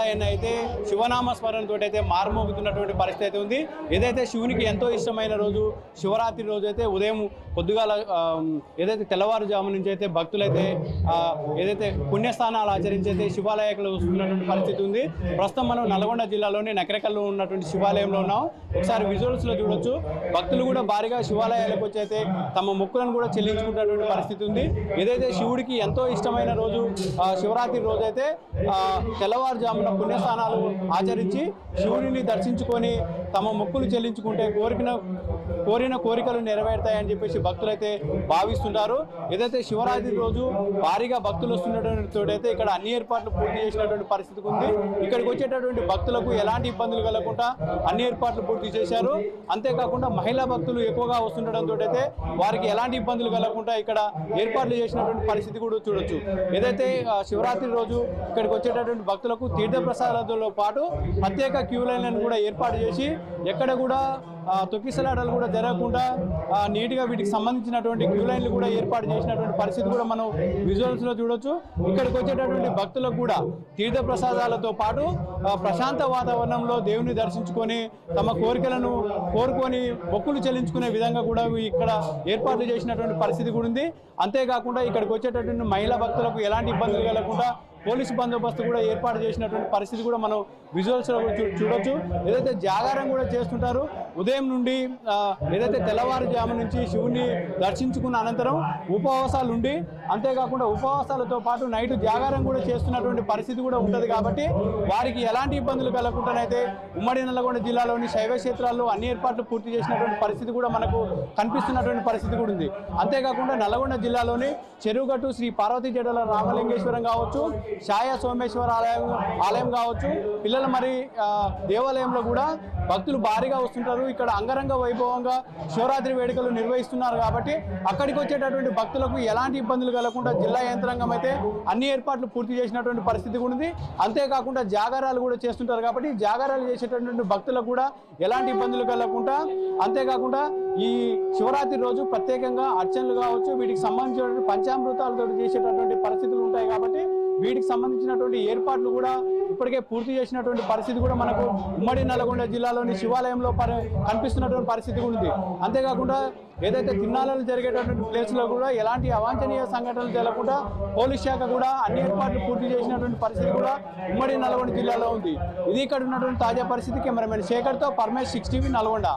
శివాలయాన్ని అయితే శివనామ స్మరణతో అయితే మారుమోగుతున్నటువంటి పరిస్థితి అయితే ఉంది. ఏదైతే శివునికి ఎంతో ఇష్టమైన రోజు శివరాత్రి రోజు అయితే ఉదయం పొద్దుగాల ఏదైతే తెల్లవారుజాము నుంచి అయితే భక్తులైతే ఏదైతే పుణ్యస్థానాలు ఆచరించి అయితే వస్తున్నటువంటి పరిస్థితి ఉంది. ప్రస్తుతం మనం నల్గొండ జిల్లాలోని నకరకల్లో ఉన్నటువంటి శివాలయంలో ఉన్నాం. ఒకసారి విజువల్స్లో చూడొచ్చు. భక్తులు కూడా భారీగా శివాలయాలకు వచ్చి అయితే తమ మొక్కులను కూడా చెల్లించుకున్నటువంటి పరిస్థితి ఉంది. ఏదైతే శివుడికి ఎంతో ఇష్టమైన రోజు శివరాత్రి రోజు అయితే తెల్లవారుజామున పుణ్యస్థానాలు ఆచరించి శివుడిని దర్శించుకొని తమ మొక్కులు చెల్లించుకుంటే కోరికన కోరిన కోరికలు నెరవేరుతాయని చెప్పేసి భక్తులు అయితే భావిస్తుంటారు ఏదైతే శివరాత్రి రోజు భారీగా భక్తులు వస్తున్నటువంటి తోడైతే ఇక్కడ అన్ని ఏర్పాట్లు పూర్తి చేసినటువంటి పరిస్థితి ఉంది. ఇక్కడికి వచ్చేటటువంటి భక్తులకు ఎలాంటి ఇబ్బందులు కలగకుండా అన్ని ఏర్పాట్లు పూర్తి చేశారు. అంతేకాకుండా మహిళా భక్తులు ఎక్కువగా వస్తుండటంతో అయితే వారికి ఎలాంటి ఇబ్బందులు కలగకుండా ఇక్కడ ఏర్పాట్లు చేసినటువంటి పరిస్థితి కూడా చూడొచ్చు. ఏదైతే శివరాత్రి రోజు ఇక్కడికి వచ్చేటటువంటి భక్తులకు తీర్థప్రసాదాలతో పాటు ప్రత్యేక క్యూ లైన్లను కూడా ఏర్పాటు చేసి ఎక్కడ కూడా తొక్కిసలాటలు కూడా జరగకుండా నీట్గా వీటికి సంబంధించినటువంటి క్యూ లైన్లు కూడా ఏర్పాటు చేసినటువంటి పరిస్థితి కూడా మనం విజువల్స్లో చూడొచ్చు. ఇక్కడికి వచ్చేటటువంటి భక్తులకు కూడా తీర్థ ప్రసాదాలతో పాటు ప్రశాంత వాతావరణంలో దేవుని దర్శించుకొని తమ కోరికలను కోరుకొని మొక్కులు చెల్లించుకునే విధంగా కూడా ఇక్కడ ఏర్పాట్లు చేసినటువంటి పరిస్థితి కూడా ఉంది. అంతేకాకుండా ఇక్కడికి వచ్చేటటువంటి మహిళా భక్తులకు ఎలాంటి ఇబ్బందులు కలగకుండా పోలీసు బందోబస్తు కూడా ఏర్పాటు చేసినటువంటి పరిస్థితి కూడా మనం విజువల్స్ చూడొచ్చు. ఏదైతే జాగారం కూడా చేస్తుంటారు ఉదయం నుండి ఏదైతే తెల్లవారుజాము నుంచి శివుని దర్శించుకున్న అనంతరం ఉపవాసాలు ఉండి అంతేకాకుండా ఉపవాసాలతో పాటు నైట్ జాగారం కూడా చేస్తున్నటువంటి పరిస్థితి కూడా ఉంటుంది కాబట్టి వారికి ఎలాంటి ఇబ్బందులు కలగకుండానైతే ఉమ్మడి నల్లగొండ జిల్లాలోని శైవ క్షేత్రాల్లో అన్ని ఏర్పాట్లు పూర్తి చేసినటువంటి పరిస్థితి కూడా మనకు కనిపిస్తున్నటువంటి పరిస్థితి కూడా ఉంది. అంతేకాకుండా నల్లగొండ జిల్లాలోని చెరువుగట్టు శ్రీ పార్వతీ జడల రామలింగేశ్వరం కావచ్చు ఛాయ సోమేశ్వర ఆలయం ఆలయం కావచ్చు పిల్లల మరి దేవాలయంలో కూడా భక్తులు భారీగా వస్తుంటారు. ఇక్కడ అంగరంగ వైభవంగా శివరాత్రి వేడుకలు నిర్వహిస్తున్నారు కాబట్టి అక్కడికి వచ్చేటటువంటి భక్తులకు ఎలాంటి ఇబ్బందులు కలగకుండా జిల్లా యంత్రాంగం అయితే అన్ని ఏర్పాట్లు పూర్తి చేసినటువంటి పరిస్థితి ఉంది. అంతేకాకుండా జాగారాలు కూడా చేస్తుంటారు కాబట్టి జాగారాలు చేసేటటువంటి భక్తులకు కూడా ఎలాంటి ఇబ్బందులు కలగకుండా అంతేకాకుండా ఈ శివరాత్రి రోజు ప్రత్యేకంగా అర్చనలు కావచ్చు వీటికి సంబంధించినటువంటి పంచామృతాలతో చేసేటటువంటి పరిస్థితులు ఉంటాయి కాబట్టి వీటికి సంబంధించినటువంటి ఏర్పాట్లు కూడా ఇప్పటికే పూర్తి చేసినటువంటి పరిస్థితి కూడా మనకు ఉమ్మడి నల్గొండ జిల్లాలోని శివాలయంలో కనిపిస్తున్నటువంటి పరిస్థితి ఉంది. అంతేకాకుండా ఏదైతే తిన్నాలలో జరిగేటటువంటి ప్లేస్లో కూడా ఎలాంటి అవాంఛనీయ సంఘటనలు జరగకుండా పోలీస్ శాఖ కూడా అన్ని ఏర్పాట్లు పూర్తి చేసినటువంటి పరిస్థితి కూడా ఉమ్మడి నల్గొండ జిల్లాలో ఉంది. ఇది ఇక్కడ ఉన్నటువంటి తాజా పరిస్థితి. కెమెరామెన్ శేఖర్తో పరమేష్ సిక్స్ టీవీ నల్గొండ.